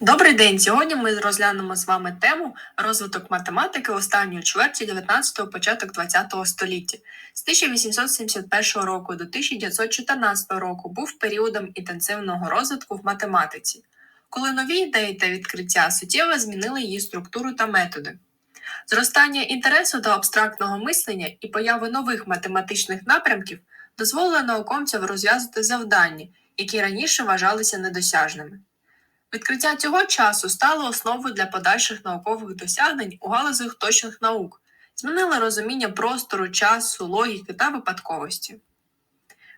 Добрий день! Сьогодні ми розглянемо з вами тему розвиток математики останньої чверті 19-го, початок 20-го століття. З 1871 року до 1914 року був періодом інтенсивного розвитку в математиці, коли нові ідеї та відкриття суттєво змінили її структуру та методи. Зростання інтересу до абстрактного мислення і появи нових математичних напрямків дозволили науковцям розв'язати завдання, які раніше вважалися недосяжними. Відкриття цього часу стало основою для подальших наукових досягнень у галузях точних наук, змінило розуміння простору, часу, логіки та випадковості.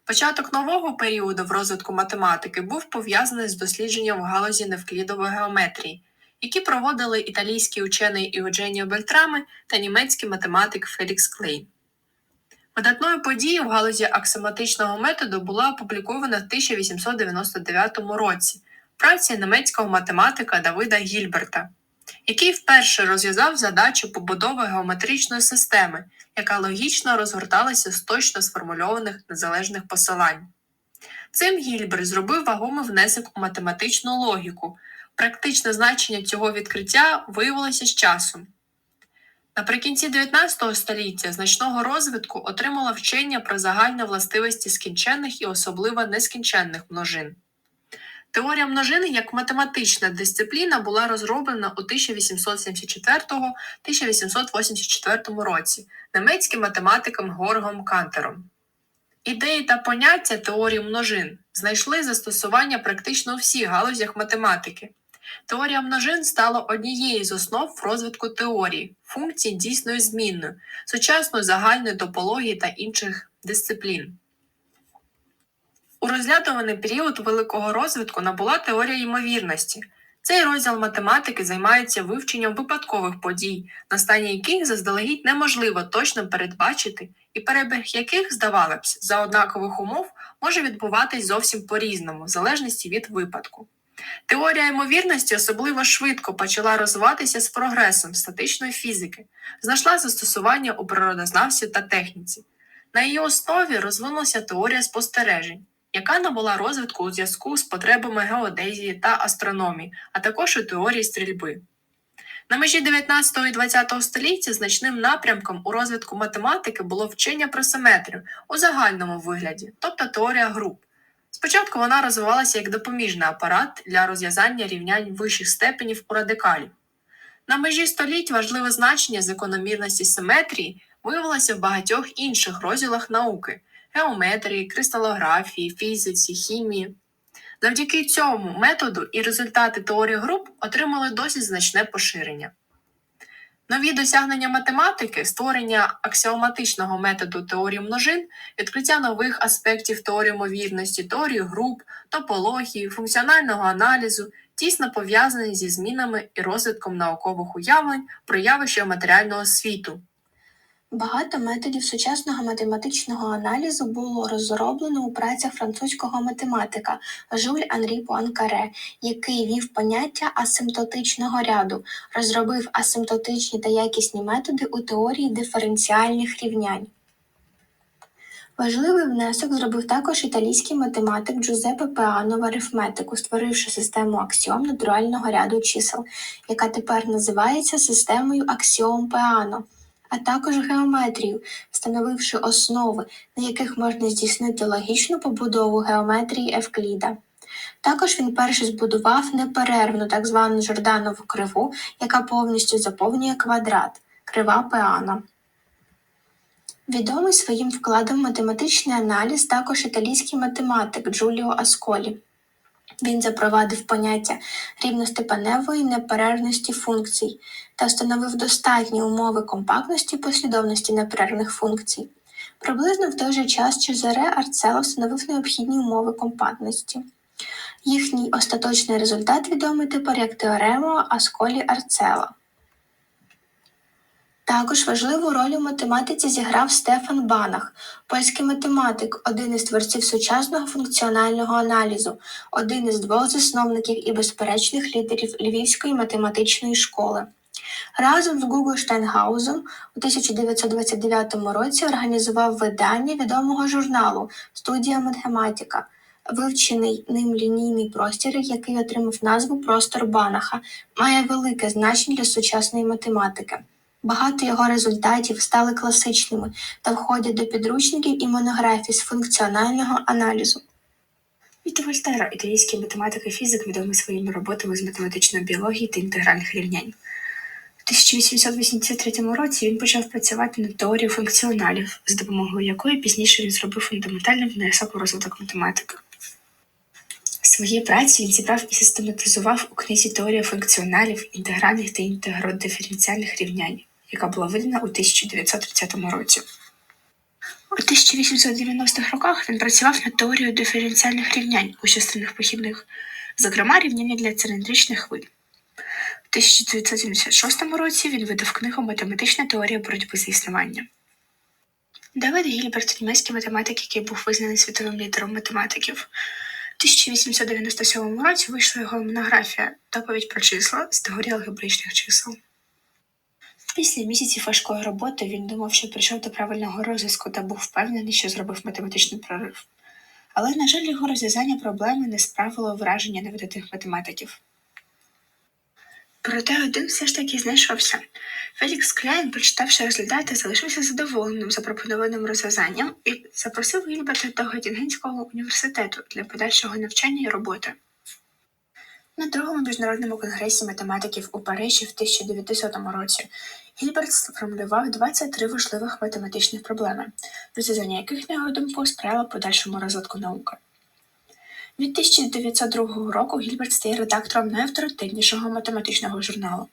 Початок нового періоду в розвитку математики був пов'язаний з дослідженням в галузі невклідової геометрії, які проводили італійський учений Іодженіо Бельтрами та німецький математик Фелікс Клейн. Видатною подією в галузі аксіоматичного методу була опублікована в 1899 році праці німецького математика Давида Гільберта, який вперше розв'язав задачу побудови геометричної системи, яка логічно розгорталася з точно сформульованих незалежних посилань. Цим Гільберт зробив вагомий внесок у математичну логіку. Практичне значення цього відкриття виявилося з часом. Наприкінці 19 століття значного розвитку отримало вчення про загальні властивості скінченних і особливо нескінченних множин. Теорія множини як математична дисципліна була розроблена у 1874-1884 році німецьким математиком Горгом Кантером. Ідеї та поняття теорії множин знайшли застосування практично у всіх галузях математики. Теорія множин стала однією з основ розвитку теорії, функцій дійсною змінною, сучасної загальної топології та інших дисциплін. У розглядуваний період великого розвитку набула теорія ймовірності. Цей розділ математики займається вивченням випадкових подій, настання яких заздалегідь неможливо точно передбачити, і перебіг яких, здавалося б, за однакових умов може відбуватись зовсім по-різному, в залежності від випадку. Теорія ймовірності особливо швидко почала розвиватися з прогресом статичної фізики, знайшла застосування у природознавстві та техніці. На її основі розвинулася теорія спостережень яка набула розвитку у зв'язку з потребами геодезії та астрономії, а також у теорії стрільби. На межі 19 і 20 століття значним напрямком у розвитку математики було вчення про симетрію у загальному вигляді, тобто теорія груп. Спочатку вона розвивалася як допоміжний апарат для розв'язання рівнянь вищих степенів у радикалів. На межі століть важливе значення закономірності симетрії виявилося в багатьох інших розділах науки, геометрії, кристалографії, фізиці, хімії. Завдяки цьому методу і результати теорії груп отримали досить значне поширення. Нові досягнення математики, створення аксіоматичного методу теорії множин, відкриття нових аспектів теорії ймовірності, теорії груп, топології, функціонального аналізу тісно пов'язані зі змінами і розвитком наукових уявлень про явища матеріального світу. Багато методів сучасного математичного аналізу було розроблено у працях французького математика Жюль Анрі Пуанкаре, який вів поняття асимптотичного ряду, розробив асимптотичні та якісні методи у теорії диференціальних рівнянь. Важливий внесок зробив також італійський математик Джузеппе Пеано в арифметику, створивши систему аксіом натурального ряду чисел, яка тепер називається системою аксіом Пеано а також геометрію, встановивши основи, на яких можна здійснити логічну побудову геометрії Евкліда. Також він перший збудував неперервну так звану Жорданову криву, яка повністю заповнює квадрат крива Пеана. Відомий своїм вкладом в математичний аналіз також італійський математик Джуліо Асколі. Він запровадив поняття рівностепеневої неперервності функцій та встановив достатні умови компактності послідовності неперервних функцій. Приблизно в той же час Чезаре Арцело встановив необхідні умови компактності. Їхній остаточний результат відомий тепер як теорема Асколі Арцела. Також важливу роль у математиці зіграв Стефан Банах, польський математик, один із творців сучасного функціонального аналізу, один із двох засновників і безперечних лідерів Львівської математичної школи. Разом з Гуго Штайнгаузом у 1929 році організував видання відомого журналу Студія математика, Вивчений ним лінійний простір, який отримав назву простор Банаха, має велике значення для сучасної математики. Багато його результатів стали класичними та входять до підручників і монографій з функціонального аналізу. Віто Вольтера, італійський математик і фізик, відомий своїми роботами з математичної біології та інтегральних рівнянь. У 1883 році він почав працювати над теорією функціоналів, з допомогою якої пізніше він зробив фундаментальний внесок у розвиток математики. Свої праці він зібрав і систематизував у книзі Теорія функціоналів, інтегральних та інтегродиференціальних рівнянь, яка була видана у 1930 році. У 1890-х роках він працював над теорією диференціальних рівнянь у частинах похідних, зокрема рівняння для циліндричних хвиль. У 1976 році він видав книгу Математична теорія боротьби за існування. Давид Гільберт, німецький математик, який був визнаний світовим лідером математиків. У 1897 році вийшла його монографія Доповідь про числа з теорії алгебричних чисел. Після місяців важкої роботи він думав, що прийшов до правильного розв'язку та був впевнений, що зробив математичний прорив. Але, на жаль, його розв'язання проблеми не справило враження на видатних математиків. Проте один все ж таки знайшовся. Фелікс Кляйн, прочитавши результати, залишився задоволеним запропонованим розв'язанням і запросив Гільберта до Геттінгенського університету для подальшого навчання і роботи. На другому міжнародному конгресі математиків у Парижі в 1900 році Гільберт сформулював 23 важливих математичних проблеми, розв'язання яких, на його думку, сприяло подальшому розвитку науки. Від 1902 року Гільберт стає редактором найавторитетнішого математичного журналу.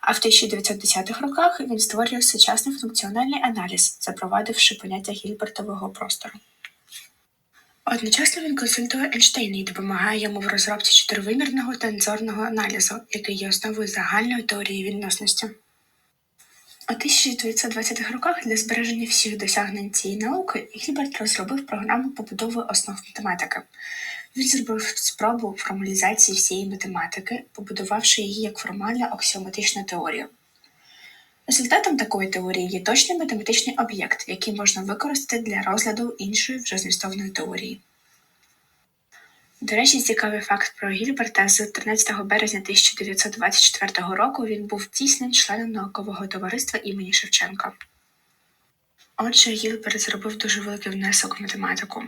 А в 1910-х роках він створює сучасний функціональний аналіз, запровадивши поняття гільбертового простору. Одночасно він консультує Ейнштейна і допомагає йому в розробці чотиривимірного тензорного аналізу, який є основою загальної теорії відносності. У 1920-х роках для збереження всіх досягнень цієї науки Гільберт розробив програму побудови основ математики. Він зробив спробу формалізації всієї математики, побудувавши її як формальну аксіоматичну теорію. Результатом такої теорії є точний математичний об'єкт, який можна використати для розгляду іншої вже змістовної теорії. До речі, цікавий факт про Гільберта з 13 березня 1924 року він був дійсним членом наукового товариства імені Шевченка. Отже, Гільберт зробив дуже великий внесок в математику.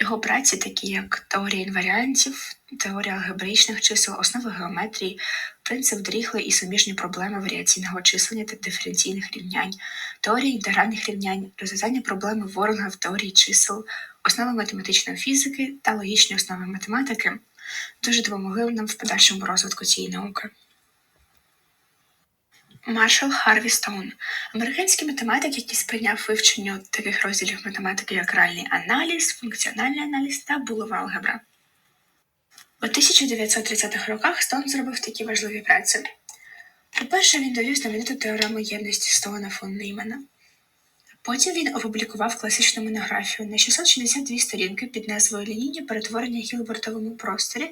Його праці, такі як теорія інваріантів, теорія алгебраїчних чисел, основи геометрії, принцип дріхли і суміжні проблеми варіаційного числення та диференційних рівнянь, теорія інтегральних рівнянь, розв'язання проблеми Воронга в теорії чисел, основи математичної фізики та логічні основи математики дуже допомогли нам в подальшому розвитку цієї науки. Маршал Харві Стоун американський математик, який сприйняв вивченню таких розділів математики, як реальний аналіз, функціональний аналіз та булова алгебра. У 1930-х роках Стоун зробив такі важливі праці. По-перше, він довів знамениту теорему єдності Стоуна фон Неймана. Потім він опублікував класичну монографію на 662 сторінки під назвою Лінійні перетворення Гілбертовому просторі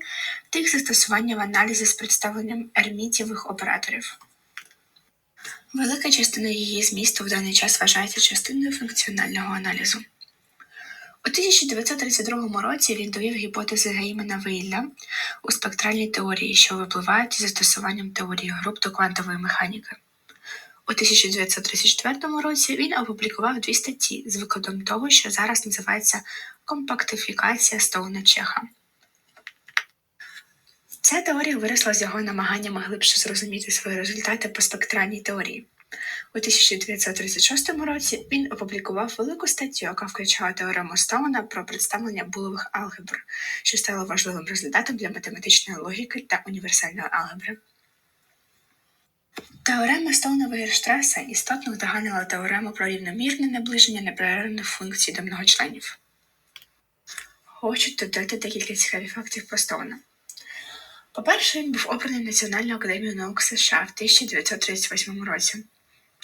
та їх застосування в аналізі з представленням ермітєвих операторів. Велика частина її змісту в даний час вважається частиною функціонального аналізу. У 1932 році він довів гіпотези Геймана Вейля у спектральній теорії, що випливають із застосуванням теорії груп до квантової механіки. У 1934 році він опублікував дві статті з викладом того, що зараз називається компактифікація Стоуна Чеха. Ця теорія виросла з його намаганнями глибше зрозуміти свої результати по спектральній теорії. У 1936 році він опублікував велику статтю, яка включала теорему Стоуна про представлення булових алгебр, що стало важливим результатом для математичної логіки та універсальної алгебри. Теорема Стоуна Вейерштраса істотно узагальнила теорему про рівномірне наближення непрерывних функцій до многочленів. Хочу додати декілька цікавих фактів про Стоуна. По-перше, він був обраний Національною академією наук США в 1938 році.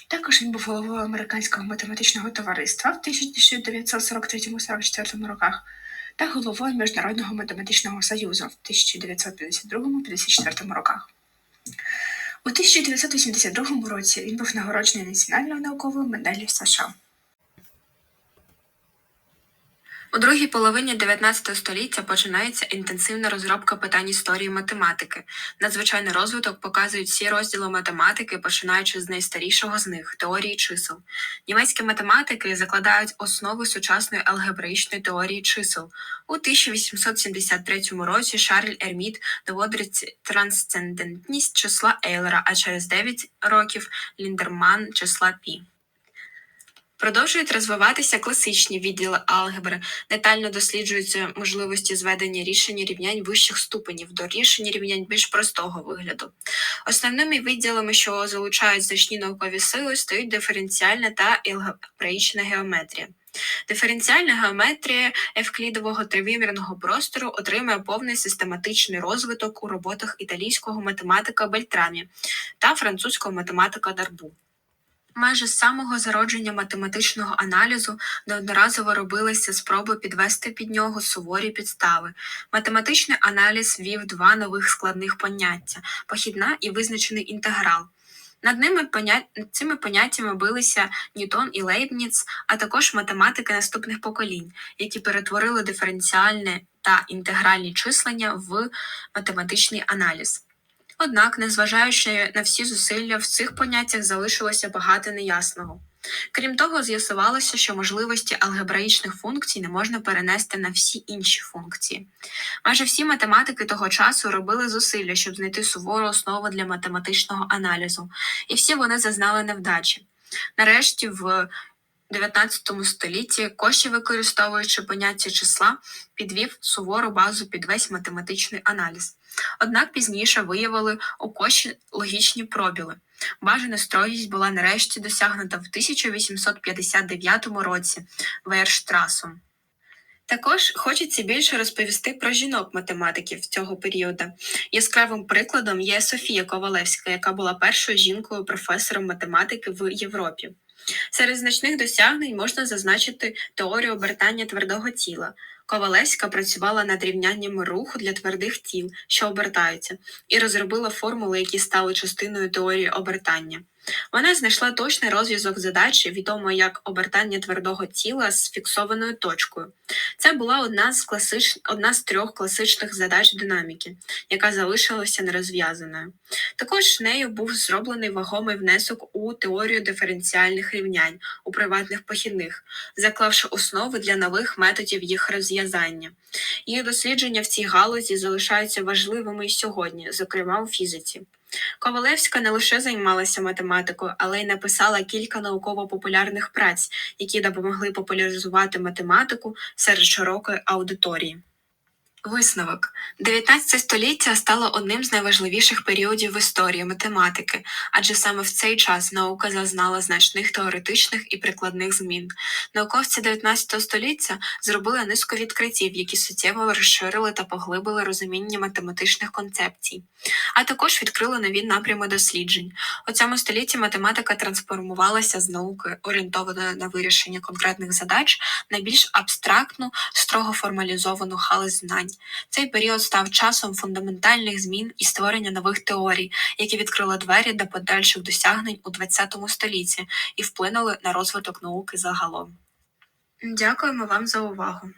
Також він був головою американського математичного товариства в 1943-44 роках та головою Міжнародного математичного союзу в 1952-54 роках. У 1982 році він був нагороджений Національною науковою медаллю США. У другій половині 19 століття починається інтенсивна розробка питань історії математики. Надзвичайний розвиток показують всі розділи математики, починаючи з найстарішого з них теорії чисел. Німецькі математики закладають основи сучасної алгебраїчної теорії чисел. У 1873 році Шарль Ерміт доводить трансцендентність числа Ейлера, а через 9 років Ліндерман числа Пі. Продовжують розвиватися класичні відділи алгебри, детально досліджуються можливості зведення рішення рівнянь вищих ступенів до рішення рівнянь більш простого вигляду. Основними відділами, що залучають значні наукові сили, стають диференціальна та алгебраїчна геометрія. Диференціальна геометрія евклідового тривимірного простору отримує повний систематичний розвиток у роботах італійського математика Бельтрамі та французького математика Дарбу. Майже з самого зародження математичного аналізу неодноразово робилися спроби підвести під нього суворі підстави. Математичний аналіз ввів два нових складних поняття похідна і визначений інтеграл. Над ними понять... цими поняттями билися Ньютон і Лейбніц, а також математики наступних поколінь, які перетворили диференціальне та інтегральні числення в математичний аналіз. Однак, незважаючи на всі зусилля, в цих поняттях залишилося багато неясного. Крім того, з'ясувалося, що можливості алгебраїчних функцій не можна перенести на всі інші функції. Майже всі математики того часу робили зусилля, щоб знайти сувору основу для математичного аналізу, і всі вони зазнали невдачі. Нарешті, в 19 столітті Коші, використовуючи поняття числа, підвів сувору базу під весь математичний аналіз. Однак пізніше виявили у Коші логічні пробіли. Бажана строгість була нарешті досягнута в 1859 році Вейерштрасом. Також хочеться більше розповісти про жінок-математиків цього періоду. Яскравим прикладом є Софія Ковалевська, яка була першою жінкою професором математики в Європі. Серед значних досягнень можна зазначити теорію обертання твердого тіла. Ковалевська працювала над рівняннями руху для твердих тіл, що обертаються, і розробила формули, які стали частиною теорії обертання. Вона знайшла точний розв'язок задачі, відомої як обертання твердого тіла з фіксованою точкою. Це була одна з класич... одна з трьох класичних задач динаміки, яка залишилася нерозв'язаною. Також нею був зроблений вагомий внесок у теорію диференціальних рівнянь у приватних похідних, заклавши основи для нових методів їх розв'язання. Її дослідження в цій галузі залишаються важливими і сьогодні, зокрема у фізиці. Ковалевська не лише займалася математикою, але й написала кілька науково-популярних праць, які допомогли популяризувати математику серед широкої аудиторії. Висновок 19 століття стало одним з найважливіших періодів в історії математики, адже саме в цей час наука зазнала значних теоретичних і прикладних змін. Науковці 19 століття зробили низку відкриттів, які суттєво розширили та поглибили розуміння математичних концепцій, а також відкрили нові напрями досліджень. У цьому столітті математика трансформувалася з науки, орієнтованої на вирішення конкретних задач, на більш абстрактну, строго формалізовану галузь знань. Цей період став часом фундаментальних змін і створення нових теорій, які відкрили двері до подальших досягнень у ХХ столітті і вплинули на розвиток науки загалом. Дякуємо вам за увагу.